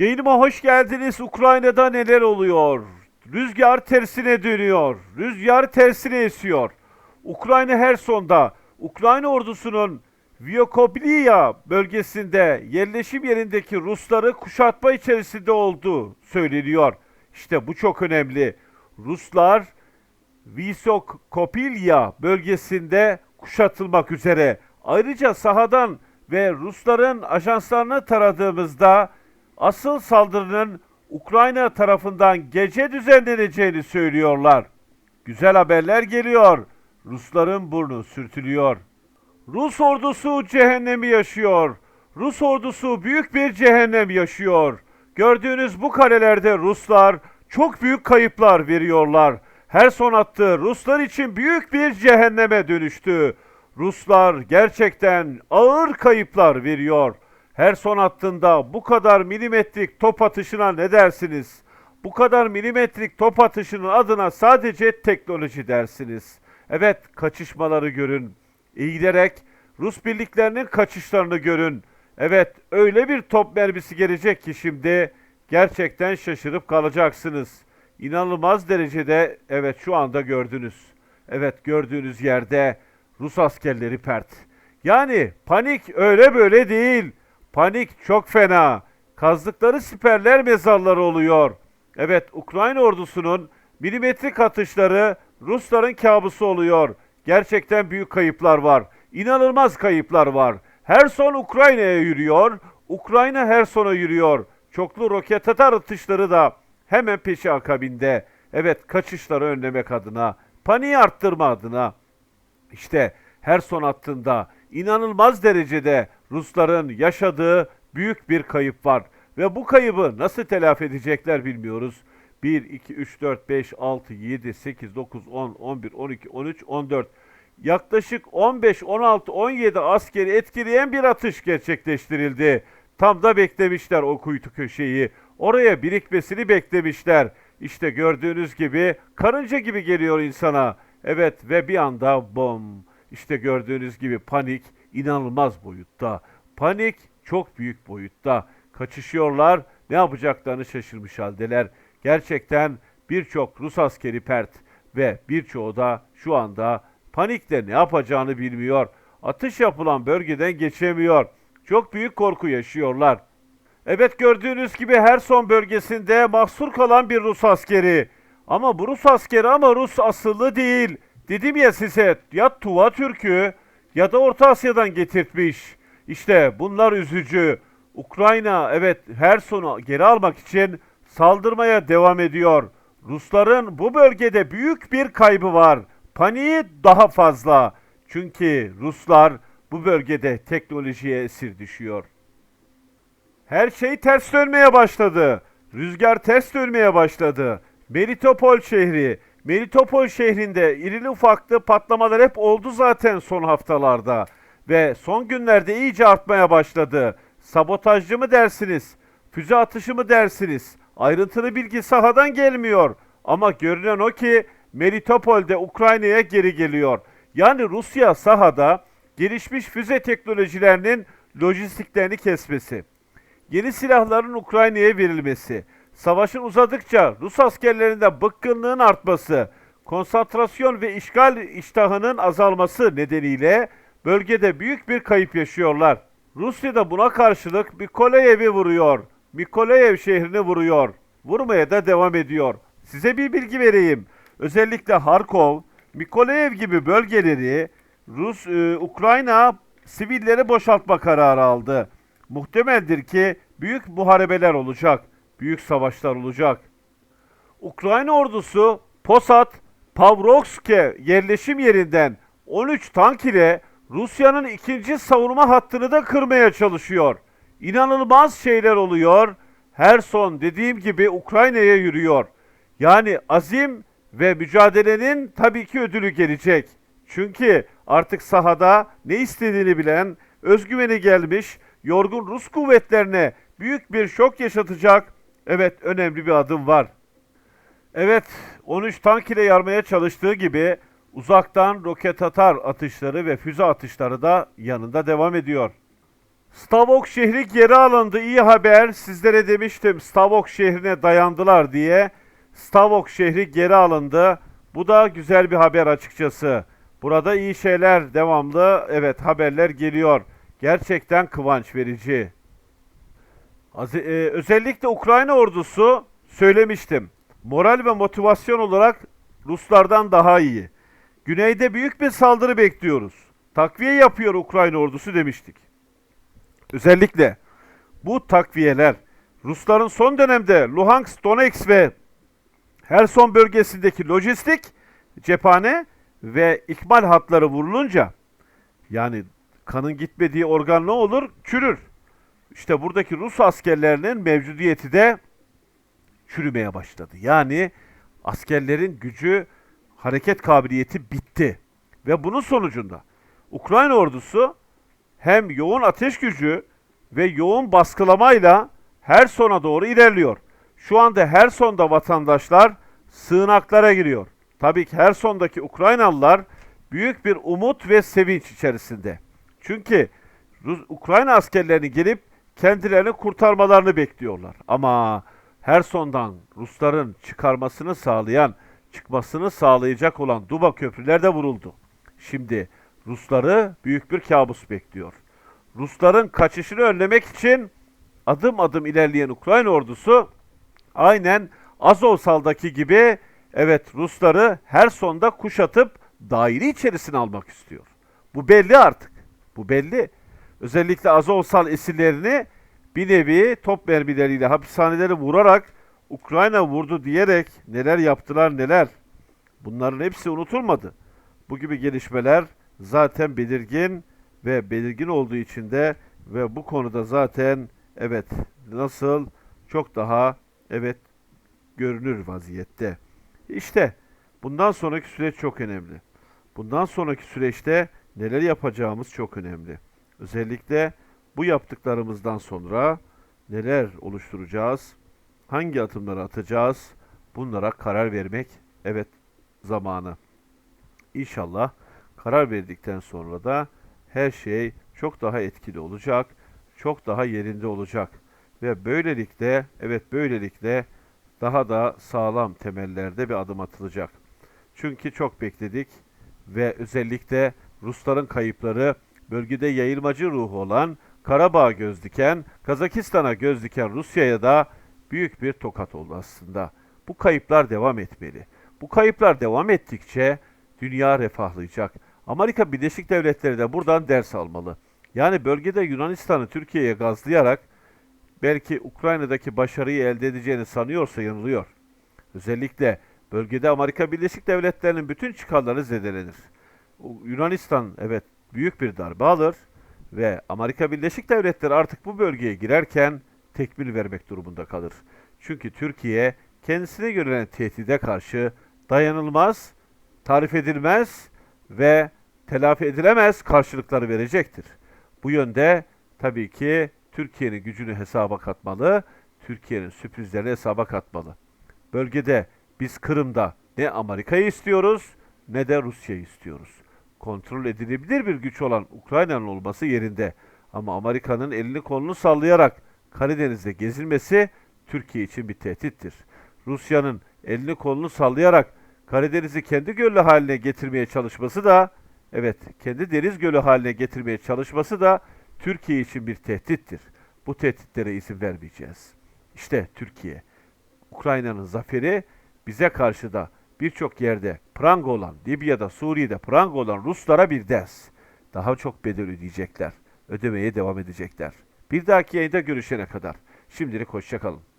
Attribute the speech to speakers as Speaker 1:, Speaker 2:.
Speaker 1: Yayınıma hoş geldiniz. Ukrayna'da neler oluyor? Rüzgar tersine dönüyor. Rüzgar tersine esiyor. Ukrayna Herson'da Ukrayna ordusunun Vyokoblia bölgesinde yerleşim yerindeki Rusları kuşatma içerisinde olduğu söyleniyor. İşte bu çok önemli. Ruslar Visokopilya bölgesinde kuşatılmak üzere. Ayrıca sahadan ve Rusların ajanslarını taradığımızda asıl saldırının Ukrayna tarafından gece düzenleneceğini söylüyorlar. Güzel haberler geliyor. Rusların burnu sürtülüyor. Rus ordusu cehennemi yaşıyor. Rus ordusu büyük bir cehennem yaşıyor. Gördüğünüz bu karelerde Ruslar çok büyük kayıplar veriyorlar. Her son attığı Ruslar için büyük bir cehenneme dönüştü. Ruslar gerçekten ağır kayıplar veriyor. Her son attığında bu kadar milimetrik top atışına ne dersiniz? Bu kadar milimetrik top atışının adına sadece teknoloji dersiniz. Evet kaçışmaları görün. Eğilerek Rus birliklerinin kaçışlarını görün. Evet öyle bir top mermisi gelecek ki şimdi gerçekten şaşırıp kalacaksınız. İnanılmaz derecede evet şu anda gördünüz. Evet gördüğünüz yerde Rus askerleri pert. Yani panik öyle böyle değil. Panik çok fena. Kazdıkları siperler mezarları oluyor. Evet Ukrayna ordusunun milimetrik atışları Rusların kabusu oluyor. Gerçekten büyük kayıplar var. İnanılmaz kayıplar var. Herson Ukrayna'ya yürüyor. Ukrayna Herson'a yürüyor. Çoklu roket atar atışları da hemen peşi akabinde. Evet kaçışları önlemek adına, paniği arttırma adına. İşte her son hattında inanılmaz derecede Rusların yaşadığı büyük bir kayıp var. Ve bu kaybı nasıl telafi edecekler bilmiyoruz. 1, 2, 3, 4, 5, 6, 7, 8, 9, 10, 11, 12, 13, 14. Yaklaşık 15, 16, 17 askeri etkileyen bir atış gerçekleştirildi. Tam da beklemişler o kuytu köşeyi. Oraya birikmesini beklemişler. İşte gördüğünüz gibi karınca gibi geliyor insana. Evet ve bir anda bom. İşte gördüğünüz gibi panik inanılmaz boyutta. Panik çok büyük boyutta. Kaçışıyorlar. Ne yapacaklarını şaşırmış haldeler. Gerçekten birçok Rus askeri pert ve birçoğu da şu anda panikle ne yapacağını bilmiyor. Atış yapılan bölgeden geçemiyor. Çok büyük korku yaşıyorlar. Evet gördüğünüz gibi Herson bölgesinde mahsur kalan bir Rus askeri. Ama bu Rus askeri ama Rus asıllı değil. Dedim ya size ya Tuva Türk'ü ya da Orta Asya'dan getirtmiş. İşte bunlar üzücü. Ukrayna evet Herson'u geri almak için saldırmaya devam ediyor. Rusların bu bölgede büyük bir kaybı var. Paniği daha fazla. Çünkü Ruslar bu bölgede teknolojiye esir düşüyor. Her şey ters dönmeye başladı. Rüzgar ters dönmeye başladı. Melitopol şehri, Melitopol şehrinde irili ufaklı patlamalar hep oldu zaten son haftalarda. Ve son günlerde iyice artmaya başladı. Sabotajcı mı dersiniz? Füze atışı mı dersiniz? Ayrıntılı bilgi sahadan gelmiyor. Ama görünen o ki Melitopol'de Ukrayna'ya geri geliyor. Yani Rusya sahada gelişmiş füze teknolojilerinin lojistiklerini kesmesi yeni silahların Ukrayna'ya verilmesi, savaşın uzadıkça Rus askerlerinde bıkkınlığın artması, konsantrasyon ve işgal iştahının azalması nedeniyle bölgede büyük bir kayıp yaşıyorlar. Rusya da buna karşılık Mikolayev'i vuruyor. Mikolayev şehrini vuruyor. Vurmaya da devam ediyor. Size bir bilgi vereyim. Özellikle Harkov, Mikolayev gibi bölgeleri Rus e, Ukrayna sivilleri boşaltma kararı aldı. Muhtemeldir ki büyük muharebeler olacak, büyük savaşlar olacak. Ukrayna ordusu Posat, Pavlovske yerleşim yerinden 13 tank ile Rusya'nın ikinci savunma hattını da kırmaya çalışıyor. İnanılmaz şeyler oluyor. Her son dediğim gibi Ukrayna'ya yürüyor. Yani azim ve mücadelenin tabii ki ödülü gelecek. Çünkü artık sahada ne istediğini bilen, özgüveni gelmiş, yorgun Rus kuvvetlerine büyük bir şok yaşatacak. Evet önemli bir adım var. Evet 13 tank ile yarmaya çalıştığı gibi uzaktan roket atar atışları ve füze atışları da yanında devam ediyor. Stavok şehri geri alındı. İyi haber. Sizlere demiştim Stavok şehrine dayandılar diye. Stavok şehri geri alındı. Bu da güzel bir haber açıkçası. Burada iyi şeyler devamlı evet haberler geliyor. Gerçekten kıvanç verici. E, özellikle Ukrayna ordusu söylemiştim. Moral ve motivasyon olarak Ruslardan daha iyi. Güneyde büyük bir saldırı bekliyoruz. Takviye yapıyor Ukrayna ordusu demiştik. Özellikle bu takviyeler Rusların son dönemde Luhansk, Donetsk ve Herson bölgesindeki lojistik, cephane ve ikmal hatları vurulunca yani kanın gitmediği organ ne olur? Çürür. İşte buradaki Rus askerlerinin mevcudiyeti de çürümeye başladı. Yani askerlerin gücü, hareket kabiliyeti bitti. Ve bunun sonucunda Ukrayna ordusu hem yoğun ateş gücü ve yoğun baskılamayla her sona doğru ilerliyor. Şu anda her sonda vatandaşlar sığınaklara giriyor. Tabii ki her sondaki Ukraynalılar büyük bir umut ve sevinç içerisinde. Çünkü Rus, Ukrayna askerlerini gelip kendilerini kurtarmalarını bekliyorlar. Ama her sondan Rusların çıkarmasını sağlayan, çıkmasını sağlayacak olan Duba köprüler de vuruldu. Şimdi Rusları büyük bir kabus bekliyor. Rusların kaçışını önlemek için adım adım ilerleyen Ukrayna ordusu aynen Azovsal'daki gibi evet Rusları her sonda kuşatıp daire içerisine almak istiyor. Bu belli artık. Bu belli. Özellikle Azovsal esirlerini bir nevi top mermileriyle hapishaneleri vurarak Ukrayna vurdu diyerek neler yaptılar neler. Bunların hepsi unutulmadı. Bu gibi gelişmeler zaten belirgin ve belirgin olduğu için de ve bu konuda zaten evet nasıl çok daha evet görünür vaziyette. İşte bundan sonraki süreç çok önemli. Bundan sonraki süreçte neler yapacağımız çok önemli. Özellikle bu yaptıklarımızdan sonra neler oluşturacağız, hangi adımları atacağız, bunlara karar vermek evet zamanı. İnşallah karar verdikten sonra da her şey çok daha etkili olacak, çok daha yerinde olacak ve böylelikle evet böylelikle daha da sağlam temellerde bir adım atılacak. Çünkü çok bekledik ve özellikle Rusların kayıpları bölgede yayılmacı ruhu olan Karabağ göz diken, Kazakistan'a göz diken Rusya'ya da büyük bir tokat oldu aslında. Bu kayıplar devam etmeli. Bu kayıplar devam ettikçe dünya refahlayacak. Amerika Birleşik Devletleri de buradan ders almalı. Yani bölgede Yunanistan'ı Türkiye'ye gazlayarak belki Ukrayna'daki başarıyı elde edeceğini sanıyorsa yanılıyor. Özellikle bölgede Amerika Birleşik Devletleri'nin bütün çıkarları zedelenir. Yunanistan evet büyük bir darbe alır ve Amerika Birleşik Devletleri artık bu bölgeye girerken tekmil vermek durumunda kalır. Çünkü Türkiye kendisine görülen tehdide karşı dayanılmaz, tarif edilmez ve telafi edilemez karşılıkları verecektir. Bu yönde tabii ki Türkiye'nin gücünü hesaba katmalı, Türkiye'nin sürprizlerini hesaba katmalı. Bölgede biz Kırım'da ne Amerika'yı istiyoruz ne de Rusya'yı istiyoruz. Kontrol edilebilir bir güç olan Ukrayna'nın olması yerinde. Ama Amerika'nın elini kolunu sallayarak Karadeniz'de gezilmesi Türkiye için bir tehdittir. Rusya'nın elini kolunu sallayarak Karadeniz'i kendi gölü haline getirmeye çalışması da evet kendi deniz gölü haline getirmeye çalışması da Türkiye için bir tehdittir. Bu tehditlere izin vermeyeceğiz. İşte Türkiye. Ukrayna'nın zaferi bize karşı da birçok yerde pranga olan, Libya'da, Suriye'de pranga olan Ruslara bir ders. Daha çok bedel ödeyecekler. Ödemeye devam edecekler. Bir dahaki yayında görüşene kadar. Şimdilik hoşçakalın.